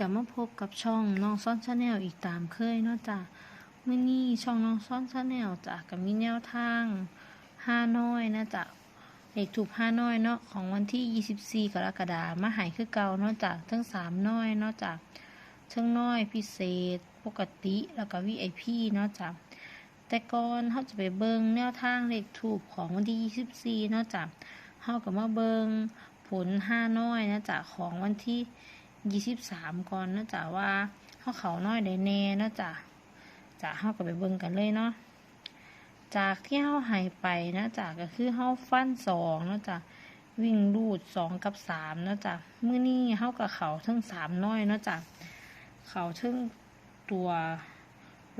นี้ก็มาพบกับช่องน้องซ่อนชาแนลอีกตามเคยเนาะจ้ะมื้อนี้ช่องน้องซ่อนชาแนลจ้ะก็มีแนวทางห้าน้อยนะจ้ะเลขถูกห้าน้อยเนาะของวันที่ 24 กรกฎาคมมาหายคือเก่าเนาะจ้ะทั้งสามน้อยเนาะจ้ะทั้งน้อยพิเศษ ปกติแล้วก็ VIP เนาะจ้ะแต่ก่อนเขาจะไปเบิงแนวทางเลขถูกของวันที่ 24 เนาะจ้ะเฮาก็มาเบิงผลห้าน้อยนะจ้ะของวันที่ ยี่สิบสามก่อนนะจ๊ะว่าเขาเขาน้อยได้แน่นะจ๊ะจะเข้ากับไปเบิ่งกันเลยเนาะจากที่เขาหายไปนะจ๊ะก็คือเขาฟันสองนะจ๊ะวิ่งรูดสองกับสามนะจ๊ะเมื่อนี้เขากับเขาทั้งสามน้อยนะจ๊ะเขาทั้งตัว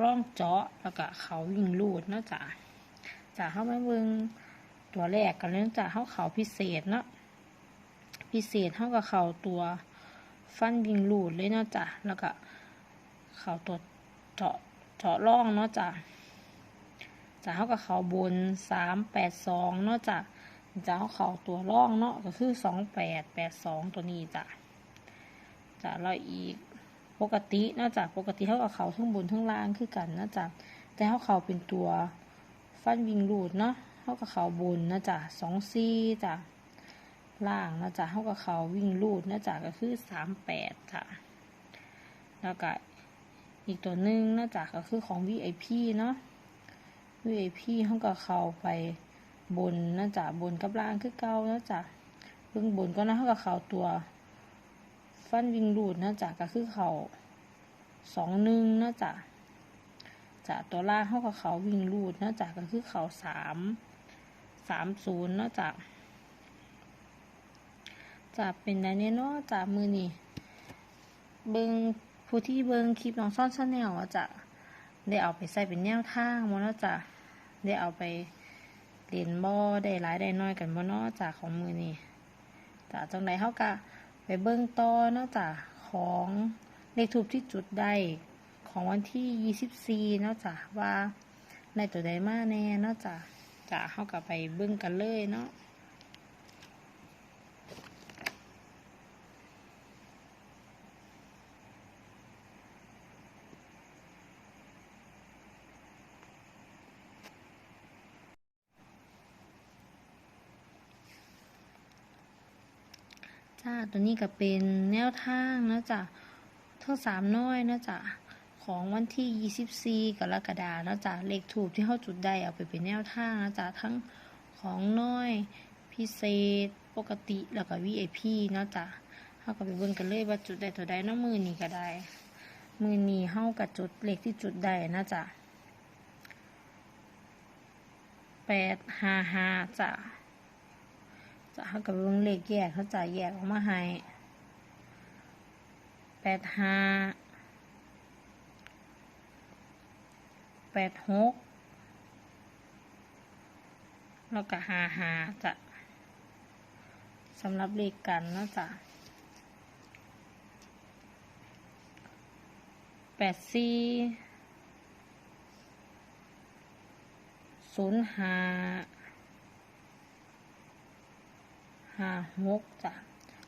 ร่องเจาะแล้วก็เขาวิ่งรูดนะจ๊ะจะเข้ามาเบิ่งตัวแรกกันเลยนะจ๊ะเขาเขาพิเศษเนาะพิเศษเขากับเขาตัว ฟันยิงลูดเลยเนาะจ้ะแล้วก็เขาตัวเจาะเจาะร่องเนาะจ้ะจะเขากับเขาบนสามแปดสองเนาะจ้ะจะเขาเขาตัวร่องเนาะก็คือสองแปดแปดสองตัวนี้จ้ะจะเราอีกปกติเนาะจ้ะปกติเขากับเขาทั้งบนทั้งล่างคือกันเนาะจ้ะแต่เขาเขาเป็นตัวฟันวิงลูดเนาะเขากับเขาบนนะจ้ะสองซี่จ้ะ ล่างนะจ๊ะเท่ากับเขาวิ่งลูดนะจ๊ะก็คือสามแปดค่ะแล้วก็อีกตัวหนึ่งนะจ๊ะก็คือของ VIP เนาะ VIP เท่ากับเขาไปบนนะจ๊ะบนกับล่างคือเก่านะจ๊ะเบื้องบนก็นะเท่ากับเขาตัว ฟันวิ่งลูดนะจ๊ะก็คือเขาสองหนึ่งนะจ๊ะจ๊ะตัวล่างเท่ากับเขาวิ่งลูดนะจ๊ะก็คือเขาสามสามศูนย์นะจ๊ะ จะเป็นไดเนี่ยเนาะจากมือนี่เบิงผู้ที่เบิงคลิปน้องซ่อนชาแนลอะจะได้เอาไปใส่เป็นแนวทางมาแล้วจะได้เอาไปเรียนบ่ได้หลายได้น้อยกันบ่เนาะจากของมือนี่จากจังใดเขากะไปเบิงต่อเนาะจากของเลขทูบที่จุดได้ของวันที่ยี่สิบสี่เนาะจากว่าในตัวใดมาแน่เนาะจากจากเขากะไปเบิงกันเลยเนาะ จ้าตัวนี้ก็เป็นแนวทางนะจ๊ะทั้งสามน้อยนะจ๊ะของวันที่ 24 กรกฎาคมนะจ๊ะเลขถูกที่เขาจุดได้เอาไปเป็นแนวทางนะจ๊ะทั้งของน้อย พิเศษ ปกติแล้วก็ VIP นะจ๊ะเขาก็ไปเบิ่งกันเลยว่าจุดได้ตัวใดน้องมือนี้ก็ได้ มือนี้เฮากับจุดเลขที่จุดได้นะจ๊ะแปดห้าห้าจ้ะ จะเขากับวงเลขแยกเขาจะแยกออกมาให้แปดห้าแปดหกแล้วก็ห้าห้าจะสำหรับเลขกันนะจ้ะแปดสี่ศูนย์ห้า ห้าหกจ้ะ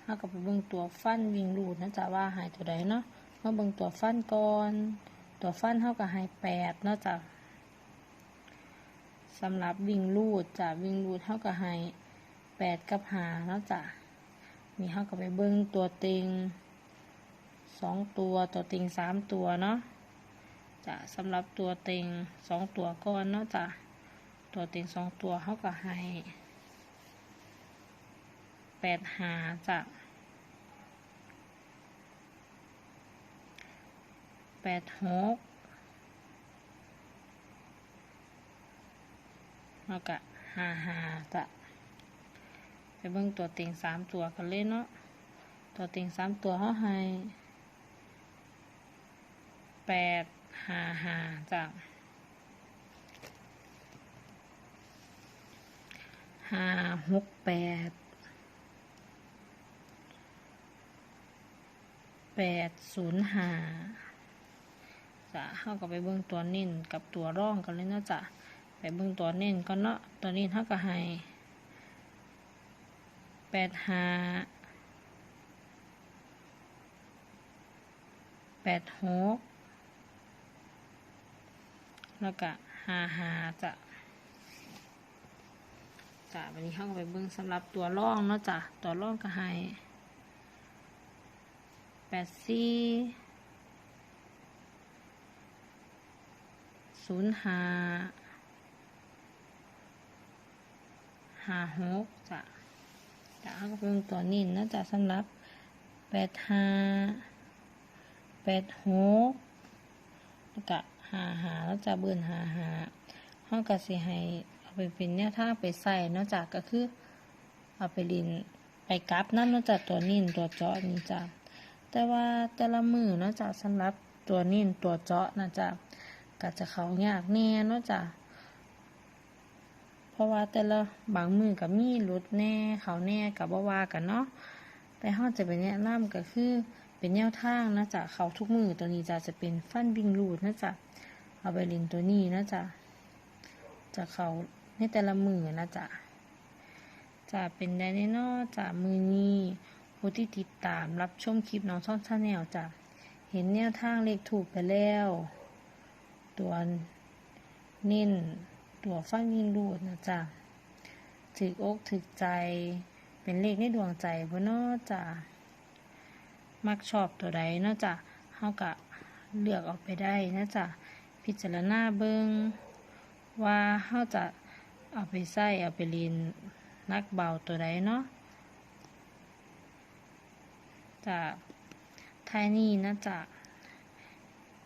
ห้ากับไปเบิ่งตัวฟันวิ่งรูดนะจ๊ะว่าหายตัวใดเนาะมาเบิ่งตัวฟันก่อน ตัวฟันเท่ากับหายแปดเนาะจ้ะสำหรับวิ่งรูดจ้ะวิ่งรูดเท่ากับหายแปดกับหาเนาะจ้ะมีเท่ากับไปเบิ่งตัวเต็งสองตัวตัวเต็งสามตัวเนาะจ้ะสำหรับตัวเต็งสองตัวก่อนเนาะจ้ะตัวเต็งสองตัวเท่ากับหาย แปดหาจะแปดหกแล้วก็หาหาจะไปเบิ่งตัวเต็งสามตัวกันเลยเนาะตัวเต็งสามตัวเขาให้แปดหาหาจะห้าหกแปด แปดศูนย์ห้าจะเข้ากับไปเบิ่งตัวเน้นกับตัวร่องกันเลยเนาะจ้ะไปเบิ่งตัวเน้นก็เนาะตัวนี้เท่ากับให้แปดห้าแปดหกแล้วก็ห้าห้าจ้ะจ้ะวันนี้เข้าก็ไปเบิ่งสำหรับตัวร่องเนาะจ้ะตัวร่องก็ให้ แปดสี่ศูนย์ห้าห้าหกจ้ะจ้ะเขาก็เป็นตัวนิ่นเนาะจ้ะสำหรับแปดห้าแปดหกแล้วก็หาห้าแล้วจะเบิ่นห้าห้าเขาก็สิให้เอาไปเป็นแนวทาไปใส่เนาะจ้ะก็คือ เอาไปลินไปกลับนั่นเนาะจ้ะตัวนิ่นตัวจาะนี่จ้ะ แต่ว่าแต่ละมือเนาะจ้ะสำหรับตัวนิ่นตัวเจาะนะจ้ะก็จะเขายากแน่เนาะจ้ะเพราะว่าแต่ละบางมือก็มีหลุดแน่เขาแน่กับว่าว่ากันเนาะแต่เขาจะเป็นแนะนำก็คือเป็นแนวทางนะจ๊ะเขาทุกมือตัวนี้จะจะเป็นฟันวิ่งรูดนะจ๊ะเอาไปลินตัวนี้นะจ๊ะจะเขาในแต่ละมือนะจ๊ะจะเป็นได้แน่นอนจากมือนี้ ผู้ที่ติดตามรับชมคลิปน้องช่องชาแนลจะเห็นแนวทางเลขถูกไปแล้ว ตัวเน้นตัวฟันยิงรูดนะจ๊ะถึกอกถึกใจเป็นเลขในดวงใจพ่นอจ้ะมักชอบตัวใดเนาะจ้ะเฮากะเลือกออกไปได้นะจ๊ะพิจารณาเบิงว่าเฮาจะเอาไปใส่เอาไปเรียนนักเบาตัวใดเนาะ จากไทยนี่นะจ๊ะ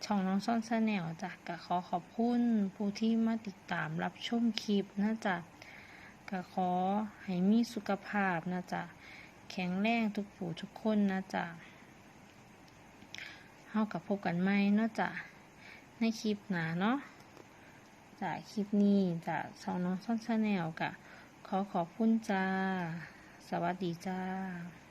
ช่องน้องซ่อนแซนแนลจ้ะก็ขอขอบคุณผู้ที่มาติดตามรับชมคลิปนะจ๊ะก็ขอให้มีสุขภาพนะจ๊ะแข็งแรงทุกผู้ทุกคนนะจ๊ะเฮากับพบกันใหมเนาะจ๊ะในคลิปหนาเนาะจากคลิปนี้จากช่องน้องซ่อนแซนแนลกะขอขอบคุณจ้า สวัสดีจ้า